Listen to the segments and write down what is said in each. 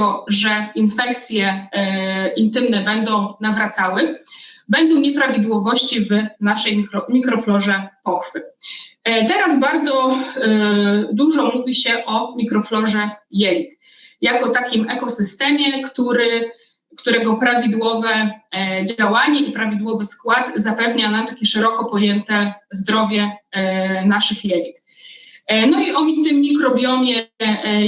tego, że infekcje e, intymne będą nawracały, będą nieprawidłowości w naszej mikro, mikroflorze pochwy. E, teraz bardzo e, dużo mówi się o mikroflorze jelit, jako takim ekosystemie, który, którego prawidłowe działanie i prawidłowy skład zapewnia nam takie szeroko pojęte zdrowie naszych jelit. No i o tym mikrobiomie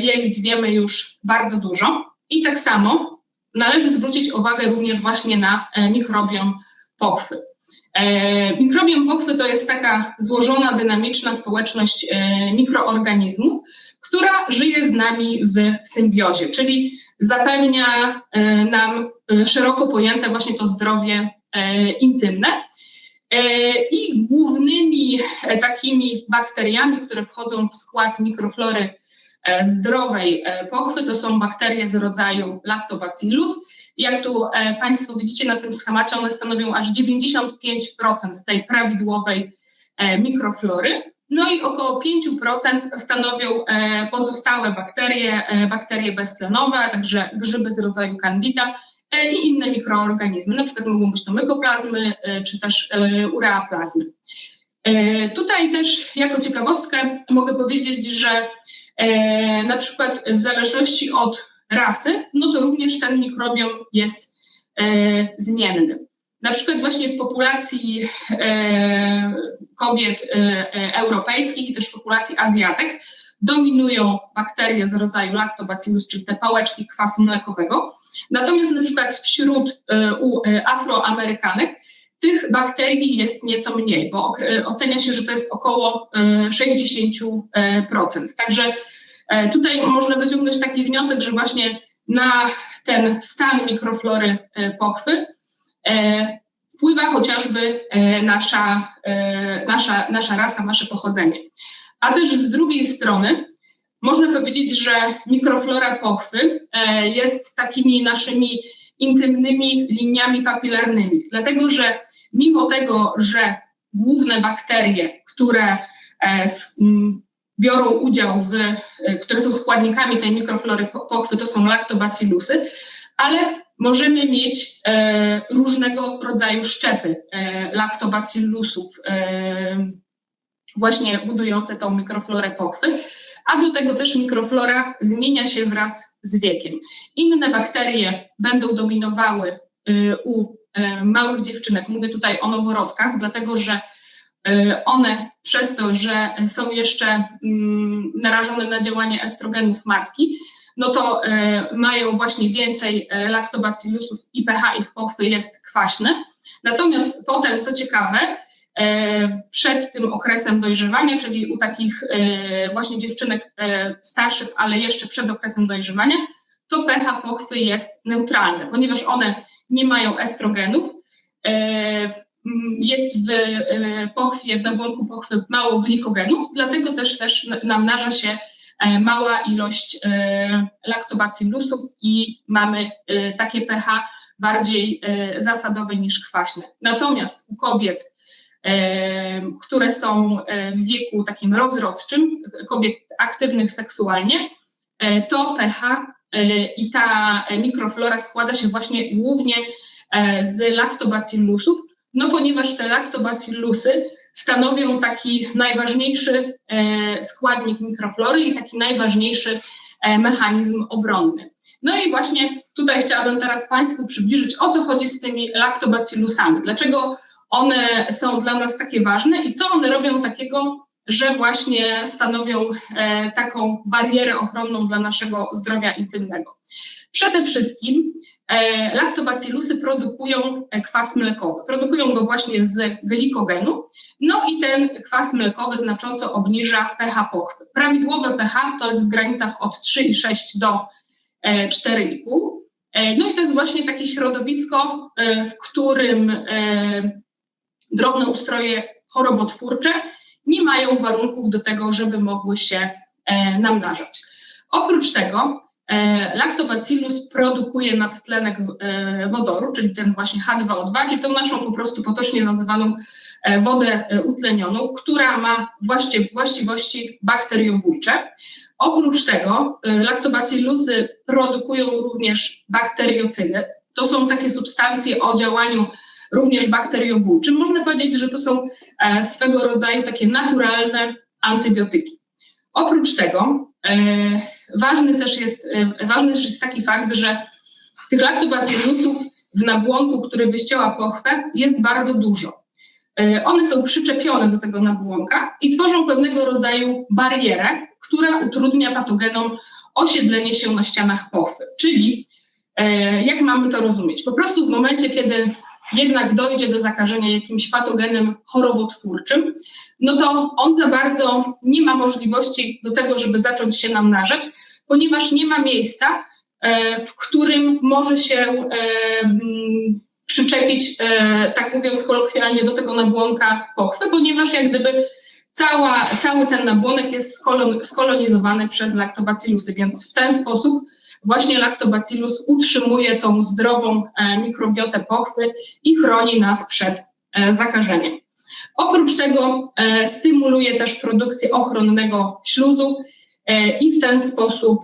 jelit wiemy już bardzo dużo i tak samo należy zwrócić uwagę również właśnie na mikrobiom pochwy. E, mikrobiom pochwy to jest taka złożona, dynamiczna społeczność e, mikroorganizmów, która żyje z nami w symbiozie, czyli zapewnia e, nam szeroko pojęte właśnie to zdrowie intymne. I głównymi takimi bakteriami, które wchodzą w skład mikroflory zdrowej pochwy, to są bakterie z rodzaju Lactobacillus, jak tu e, Państwo widzicie na tym schemacie, one stanowią aż 95% tej prawidłowej e, mikroflory. No i około 5% stanowią e, pozostałe bakterie, bakterie beztlenowe, także grzyby z rodzaju candida i inne mikroorganizmy. Na przykład mogą być to mykoplazmy czy też ureaplazmy. Tutaj też jako ciekawostkę mogę powiedzieć, że na przykład w zależności od rasy, no to również ten mikrobiom jest e, zmienny. Na przykład właśnie w populacji e, kobiet e, e europejskich i też w populacji Azjatek dominują bakterie z rodzaju lactobacillus, czyli te pałeczki kwasu mlekowego. Natomiast na przykład wśród e, u e, afroamerykanek tych bakterii jest nieco mniej, bo ocenia się, że to jest około 60%. Także E, tutaj można wyciągnąć taki wniosek, że właśnie na ten stan mikroflory e, pochwy e, wpływa chociażby nasza, nasza, nasza rasa, nasze pochodzenie. A też z drugiej strony można powiedzieć, że mikroflora pochwy jest takimi naszymi intymnymi liniami papilarnymi, dlatego że mimo tego, że główne bakterie, które biorą udział w, e, które są składnikami tej mikroflory pochwy, to są laktobacillusy, ale możemy mieć e, różnego rodzaju szczepy e, laktobacillusów, e, właśnie budujące tą mikroflorę pochwy, a do tego też mikroflora zmienia się wraz z wiekiem. Inne bakterie będą dominowały e, u e, małych dziewczynek, mówię tutaj o noworodkach, dlatego że E, one przez to, że są jeszcze mm, narażone na działanie estrogenów matki, no to mają właśnie więcej laktobacillusów i pH ich pochwy jest kwaśne. Natomiast potem, co ciekawe, przed tym okresem dojrzewania, czyli u takich właśnie dziewczynek starszych, ale jeszcze przed okresem dojrzewania, to pH pochwy jest neutralne, ponieważ one nie mają estrogenów. Jest w e, pochwie, w nabłonku pochwy mało glikogenu, dlatego też, też namnaża się e, mała ilość e, laktobacillusów i mamy takie pH bardziej zasadowe niż kwaśne. Natomiast u kobiet, które są w wieku takim rozrodczym, kobiet aktywnych seksualnie, to pH i ta mikroflora składa się właśnie głównie z laktobacillusów, no ponieważ te laktobacillusy stanowią taki najważniejszy e, składnik mikroflory i taki najważniejszy e, mechanizm obronny. No i właśnie tutaj chciałabym teraz Państwu przybliżyć, o co chodzi z tymi laktobacillusami, dlaczego one są dla nas takie ważne i co one robią takiego, że właśnie stanowią e, taką barierę ochronną dla naszego zdrowia intymnego. Przede wszystkim E, laktobacillusy produkują e, kwas mlekowy. Produkują go właśnie z glikogenu, no i ten kwas mlekowy znacząco obniża pH pochwy. Prawidłowe pH to jest w granicach od 3,6 do 4,5. E, no i to jest właśnie takie środowisko, w którym drobne ustroje chorobotwórcze nie mają warunków do tego, żeby mogły się namnażać. Oprócz tego E, Lactobacillus produkuje nadtlenek e, wodoru, czyli ten właśnie H2O2, czyli tą naszą po prostu potocznie nazywaną e, wodę utlenioną, która ma właściwości bakteriobójcze. Oprócz tego laktobacillusy produkują również bakteriocydy. To są takie substancje o działaniu również bakteriobójczym. Można powiedzieć, że to są e, swego rodzaju takie naturalne antybiotyki. Oprócz tego e, ważny też jest, e, ważny też jest taki fakt, że tych laktobacillusów w nabłonku, który wyścięła pochwę, jest bardzo dużo. One są przyczepione do tego nabłonka i tworzą pewnego rodzaju barierę, która utrudnia patogenom osiedlenie się na ścianach pochwy. Czyli jak mamy to rozumieć? Po prostu w momencie, kiedy jednak dojdzie do zakażenia jakimś patogenem chorobotwórczym, no to on za bardzo nie ma możliwości do tego, żeby zacząć się namnażać, ponieważ nie ma miejsca, e, w którym może się e, przyczepić, e, tak mówiąc kolokwialnie, do tego nabłonka pochwy, ponieważ jak gdyby cała, cały ten nabłonek jest skolonizowany przez laktobacillusy, więc w ten sposób właśnie lactobacillus utrzymuje tą zdrową e, mikrobiotę pochwy i chroni nas przed e, zakażeniem. Oprócz tego e, stymuluje też produkcję ochronnego śluzu i w ten sposób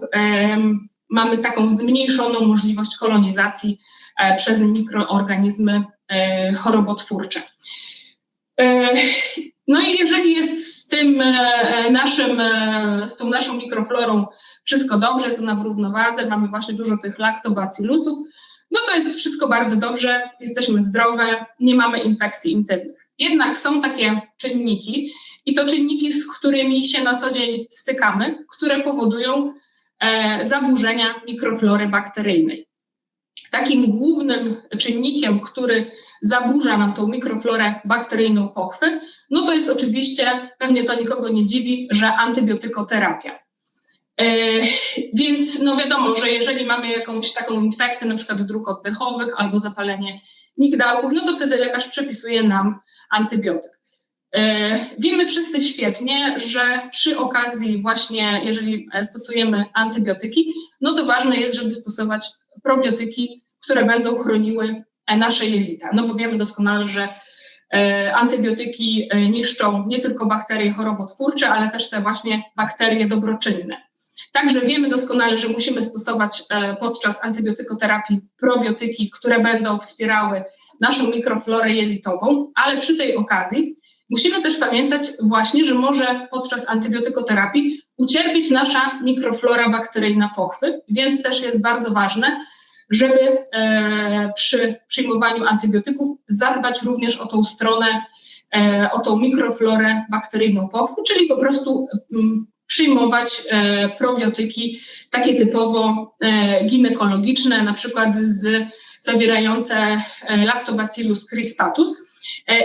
mamy taką zmniejszoną możliwość kolonizacji przez mikroorganizmy chorobotwórcze. No i jeżeli jest z tym naszym, z tą naszą mikroflorą wszystko dobrze, jest ona w równowadze, mamy właśnie dużo tych laktobacillusów, no to jest wszystko bardzo dobrze, jesteśmy zdrowe, nie mamy infekcji intymnych. Jednak są takie czynniki i to czynniki, z którymi się na co dzień stykamy, które powodują e, zaburzenia mikroflory bakteryjnej. Takim głównym czynnikiem, który zaburza nam tą mikroflorę bakteryjną pochwy, no to jest oczywiście, pewnie to nikogo nie dziwi, że antybiotykoterapia. E, więc no wiadomo, że jeżeli mamy jakąś taką infekcję, na przykład dróg oddechowych albo zapalenie migdałków, no to wtedy lekarz przepisuje nam antybiotyk. E, wiemy wszyscy świetnie, że przy okazji właśnie, jeżeli stosujemy antybiotyki, no to ważne jest, żeby stosować probiotyki, które będą chroniły nasze jelita. No bo wiemy doskonale, że e, antybiotyki niszczą nie tylko bakterie chorobotwórcze, ale też te właśnie bakterie dobroczynne. Także wiemy doskonale, że musimy stosować e, podczas antybiotykoterapii probiotyki, które będą wspierały naszą mikroflorę jelitową, ale przy tej okazji musimy też pamiętać właśnie, że może podczas antybiotykoterapii ucierpieć nasza mikroflora bakteryjna pochwy, więc też jest bardzo ważne, żeby e, przy przyjmowaniu antybiotyków zadbać również o tą stronę, e, o tą mikroflorę bakteryjną pochwy, czyli po prostu mm, przyjmować e, probiotyki takie typowo e, ginekologiczne, na przykład z, zawierające e, Lactobacillus cristatus.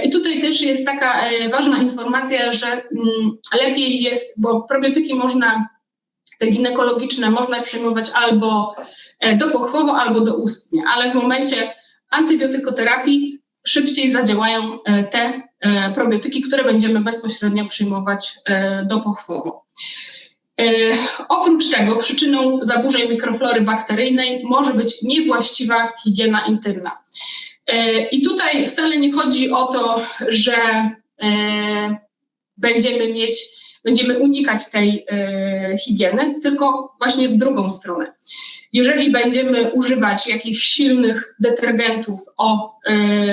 I tutaj też jest taka ważna informacja, że mm, lepiej jest, bo probiotyki można, te ginekologiczne można przyjmować albo dopochwowo, albo doustnie, ale w momencie antybiotykoterapii szybciej zadziałają te probiotyki, które będziemy bezpośrednio przyjmować dopochwowo. E, oprócz tego przyczyną zaburzeń mikroflory bakteryjnej może być niewłaściwa higiena intymna. E, I tutaj wcale nie chodzi o to, że e, będziemy mieć, będziemy unikać tej higieny, tylko właśnie w drugą stronę. Jeżeli będziemy używać jakichś silnych detergentów o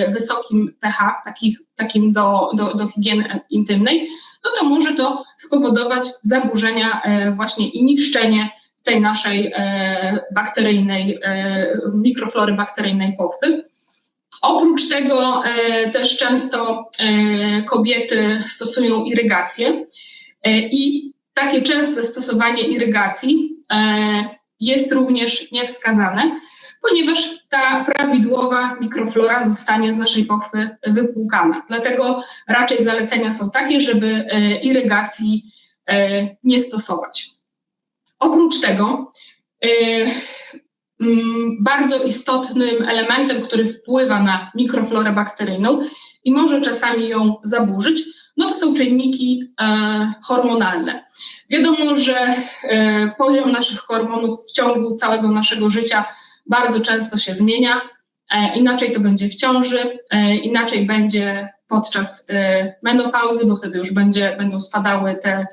wysokim pH, takich, takim do, do, do higieny intymnej, no to może to spowodować zaburzenia e, właśnie i niszczenie tej naszej e, bakteryjnej, mikroflory bakteryjnej pochwy. Oprócz tego też często kobiety stosują irygację i takie częste stosowanie irygacji jest również niewskazane, ponieważ ta prawidłowa mikroflora zostanie z naszej pochwy wypłukana. Dlatego raczej zalecenia są takie, żeby e, irygacji e, nie stosować. Oprócz tego e, mm, bardzo istotnym elementem, który wpływa na mikroflorę bakteryjną i może czasami ją zaburzyć, no to są czynniki hormonalne. Wiadomo, że poziom naszych hormonów w ciągu całego naszego życia bardzo często się zmienia. E, inaczej to będzie w ciąży, e, inaczej będzie podczas e, menopauzy, bo wtedy już będzie, będą spadały te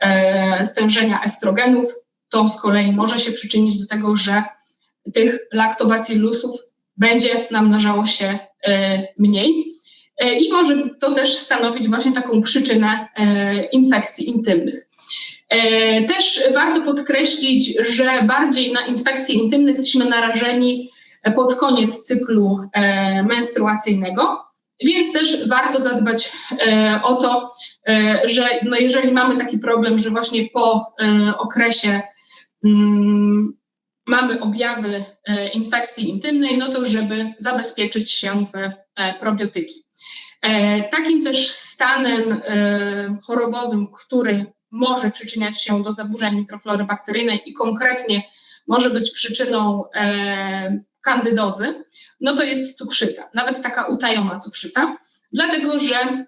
e, stężenia estrogenów. To z kolei może się przyczynić do tego, że tych laktobacillusów będzie namnażało się e, mniej. E, I może to też stanowić właśnie taką przyczynę e, infekcji intymnych. E, Też warto podkreślić, że bardziej na infekcje intymne jesteśmy narażeni pod koniec cyklu menstruacyjnego, więc też warto zadbać o to, że no jeżeli mamy taki problem, że właśnie po okresie mm, mamy objawy infekcji intymnej, no to żeby zabezpieczyć się w probiotyki. E, Takim też stanem e, chorobowym, który może przyczyniać się do zaburzeń mikroflory bakteryjnej i konkretnie może być przyczyną e, kandydozy, no to jest cukrzyca, nawet taka utajona cukrzyca, dlatego że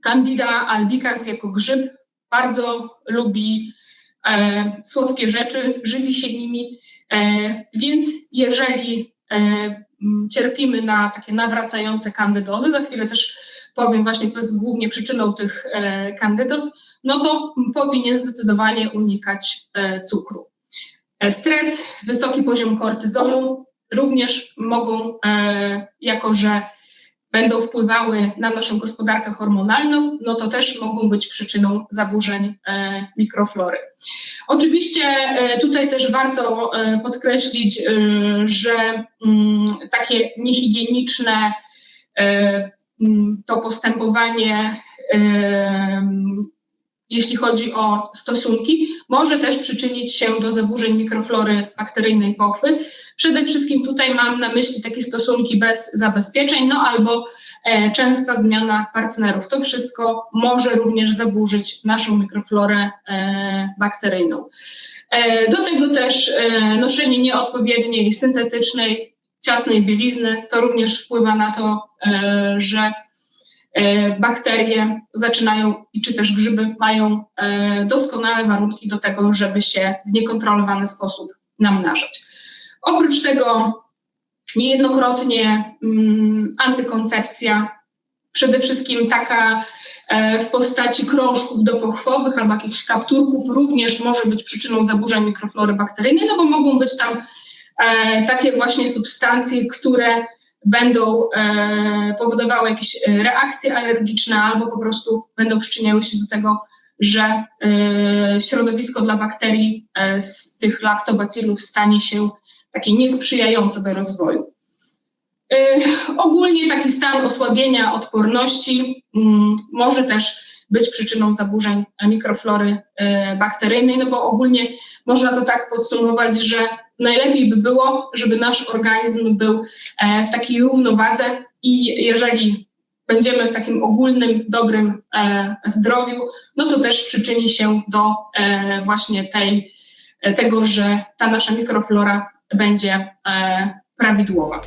Candida albicans jako grzyb bardzo lubi e, słodkie rzeczy, żywi się nimi, e, więc jeżeli e, cierpimy na takie nawracające kandydozy, za chwilę też powiem właśnie, co jest głównie przyczyną tych e, kandydoz, no to powinien zdecydowanie unikać e, cukru. E, Stres, wysoki poziom kortyzolu również mogą, jako że będą wpływały na naszą gospodarkę hormonalną, no to też mogą być przyczyną zaburzeń e, mikroflory. Oczywiście e, tutaj też warto e, podkreślić, że mm, takie niehigieniczne mm, to postępowanie jeśli chodzi o stosunki, może też przyczynić się do zaburzeń mikroflory bakteryjnej pochwy. Przede wszystkim tutaj mam na myśli takie stosunki bez zabezpieczeń, no albo e, częsta zmiana partnerów. To wszystko może również zaburzyć naszą mikroflorę e, bakteryjną. E, do tego też e, noszenie nieodpowiedniej syntetycznej, ciasnej bielizny, to również wpływa na to, e, że bakterie zaczynają, czy też grzyby mają e, doskonałe warunki do tego, żeby się w niekontrolowany sposób namnażać. Oprócz tego niejednokrotnie mm, antykoncepcja, przede wszystkim taka e, w postaci krążków dopochwowych albo jakichś kapturków również może być przyczyną zaburzeń mikroflory bakteryjnej, no bo mogą być tam e, takie właśnie substancje, które będą e, powodowały jakieś e, reakcje alergiczne albo po prostu będą przyczyniały się do tego, że e, środowisko dla bakterii z tych laktobacillów stanie się takie niesprzyjające do rozwoju. Ogólnie taki stan osłabienia odporności mm, może też być przyczyną zaburzeń mikroflory bakteryjnej, no bo ogólnie można to tak podsumować, że najlepiej by było, żeby nasz organizm był e, w takiej równowadze i jeżeli będziemy w takim ogólnym, dobrym e, zdrowiu, no to też przyczyni się do e, właśnie tej, tego, że ta nasza mikroflora będzie prawidłowa.